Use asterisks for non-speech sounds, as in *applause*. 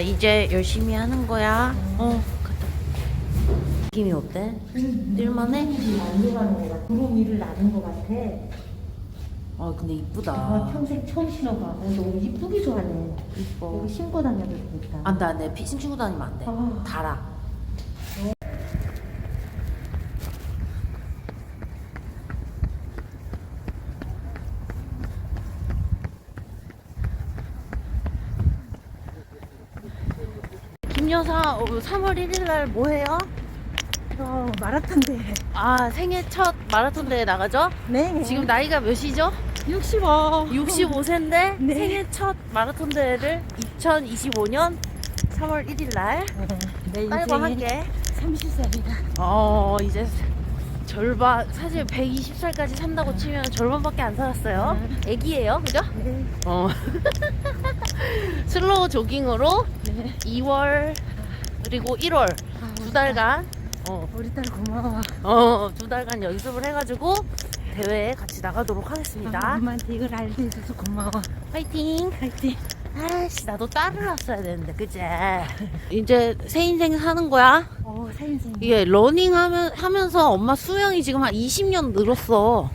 나 이제 열심히 하는 거야. 어, 갔다. 느낌이 어때? 뛸만해? 같아. 구름 위를 나는 것 같아. 아, 근데 아, 이쁘다. 평생 처음 신어봐. 어, 너무 이쁘게 좋아하네. 이뻐. 신고 다녀도 되겠다. 안 돼, 안 돼. 친구 다니면 안 돼. 아. 달아. 김 여사, 어, 3월 1일 날 뭐 해요? 어, 마라톤 대회. 아, 생애 첫 마라톤 대회 나가죠? 네. 지금 나이가 몇이죠? 65. 65세인데 *laughs* 네. 생애 첫 마라톤 대회를 2025년 3월 1일 날내 딸과 함께 30살이다. 어 이제 절반 사실 120살까지 산다고 치면 절반밖에 안 살았어요. 애기예요, 그죠? 네. 어 *laughs* 슬로우 조깅으로 네. 2월 그리고 1월 아, 두 달간 어, 우리 딸 고마워. 어, 두 달간 연습을 해가지고 대회에 같이 나가도록 아, 하겠습니다. 엄마한테 이걸 알게 해줘서 고마워. 파이팅! 화이팅. 아씨 나도 딸을 낳았어야 되는데 그제 *laughs* 이제 새 인생 사는 거야 어, 사인 생. 이게 러닝 하면, 하면서 엄마 수영이 지금 한 20년 늘었어